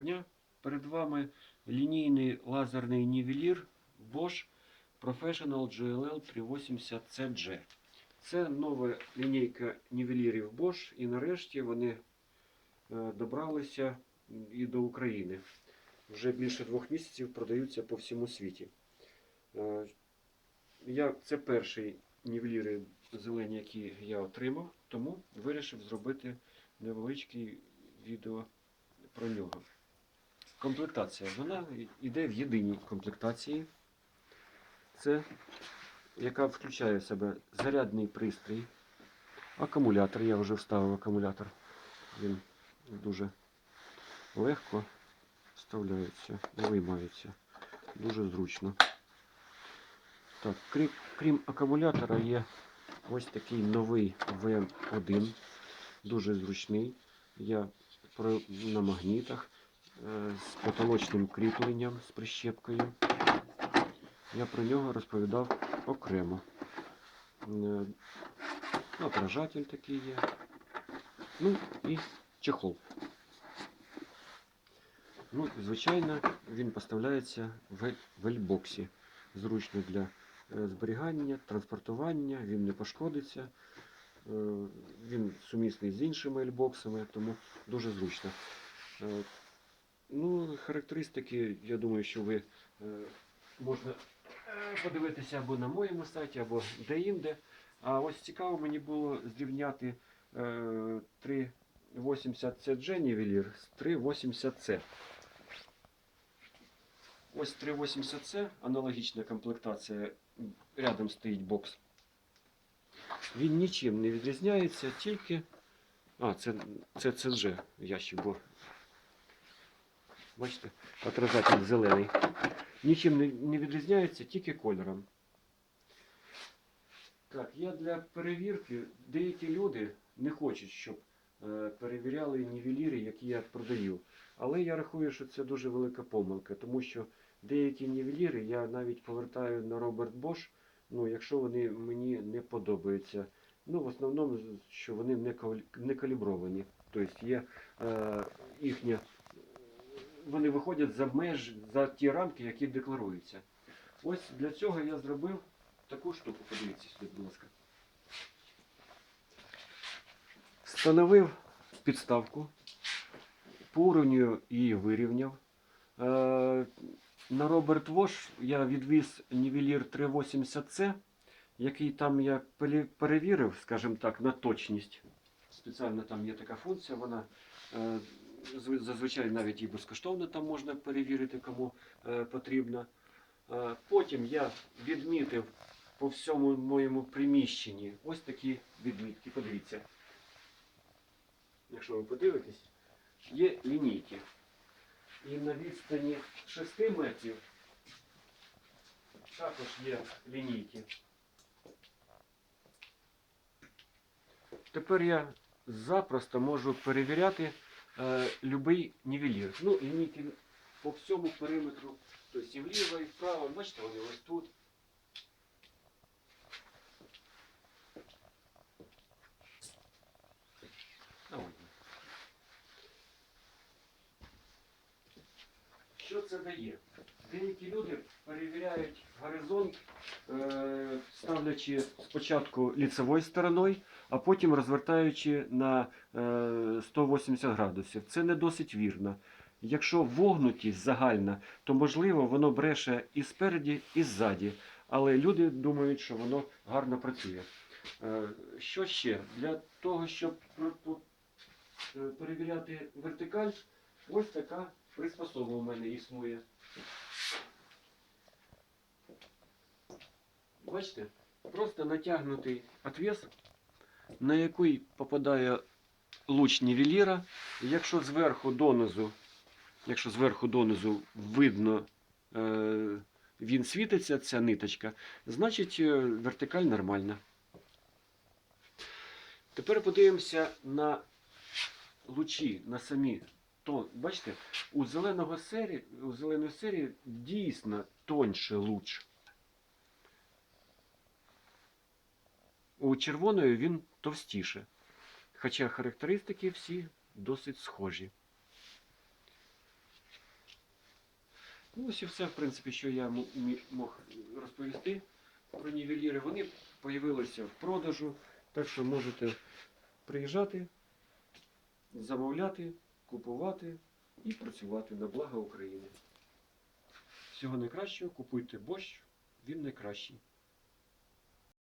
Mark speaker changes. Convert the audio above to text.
Speaker 1: дня. Перед вами лінійний лазерний нівелір Bosch Professional GLL 380 CG. Це нова лінійка нівелірів Bosch, і нарешті вони е, добралися і до України. Вже більше двох місяців продаються по всьому світі. Е, Я, це перший нівеліри зелені, які я отримав, тому вирішив зробити невеличке відео про нього. Комплектація. Вона йде в єдиній комплектації. Це яка включає в себе зарядний пристрій, акумулятор. Я вже вставив акумулятор. Він дуже легко вставляється виймається. Дуже зручно. Так, крім, крім акумулятора, є ось такий новий VM1. Дуже зручний. Я на магнітах з потолочним кріпленням, з прищепкою. Я про нього розповідав окремо. Е, Отражатель такий є. Ну і чехол. Ну, звичайно, він поставляється в вельбоксі. Зручно для е, зберігання, транспортування, він не пошкодиться. Е, Він сумісний з іншими ельбоксами, тому дуже зручно. Е, Ну, характеристики, я думаю, що ви е, можна е, подивитися або на моєму сайті, або де-інде. А ось цікаво мені було зрівняти е, 380 CG нівелір з 380C. Ось 380C, аналогічна комплектація, рядом стоїть бокс. Він нічим не відрізняється, тільки. А, це, це CG ящик, бо. Бачите, отражатель зелений. Нічим не, відрізняється, тільки кольором. Так, я для перевірки, деякі люди не хочуть, щоб е, перевіряли нівеліри, які я продаю. Але я рахую, що це дуже велика помилка, тому що деякі нівеліри я навіть повертаю на Роберт Bosch, ну, якщо вони мені не подобаються. Ну, в основному, що вони не калібровані. Тобто є е, їхня. Вони виходять за меж, за ті рамки, які декларуються. Ось для цього я зробив таку штуку. Подивіться сюди, будь ласка. Встановив підставку, по уровню її вирівняв. Е, На Роберт Вош я відвіз нівелір 380C, який там я перевірив, скажімо так, на точність. Спеціально там є така функція, вона е, зазвичай навіть і безкоштовно там можна перевірити, кому е, потрібно. Е, Потім я відмітив по всьому моєму приміщенні ось такі відмітки. Подивіться. Якщо ви подивитесь, є лінійки. І на відстані 6 метрів також є лінійки. Тепер я запросто можу перевіряти е, любий нівелір. Ну, лінійки по всьому периметру, тобто і вліво, і вправо. Бачите, вони ось тут. А, ось. Що це дає? Деякі люди перевіряють горизонт, е, ставлячи спочатку ліцевою стороною, а потім розвертаючи на е, 180 градусів. Це не досить вірно. Якщо вогнутість загальна, то можливо воно бреше і спереді, і ззаді. Але люди думають, що воно гарно працює. Е, Що ще? Для того, щоб е, перевіряти вертикаль, ось така приспособа у мене існує. Бачите? Просто натягнутий отвес, на який попадає луч нівеліра. І Якщо зверху донизу, якщо зверху донизу видно, е, він світиться, ця ниточка, значить е, вертикаль нормальна. Тепер подивимося на лучі, на самі. То, бачите, у зеленого серії, у зеленої серії дійсно тоньше луч. У червоної він товстіше. Хоча характеристики всі досить схожі. Ну, ось і все, в принципі, що я мог розповісти про нівеліри. Вони з'явилися в продажу, так що можете приїжджати, замовляти, купувати і працювати на благо України. Всього найкращого, купуйте борщ, він найкращий.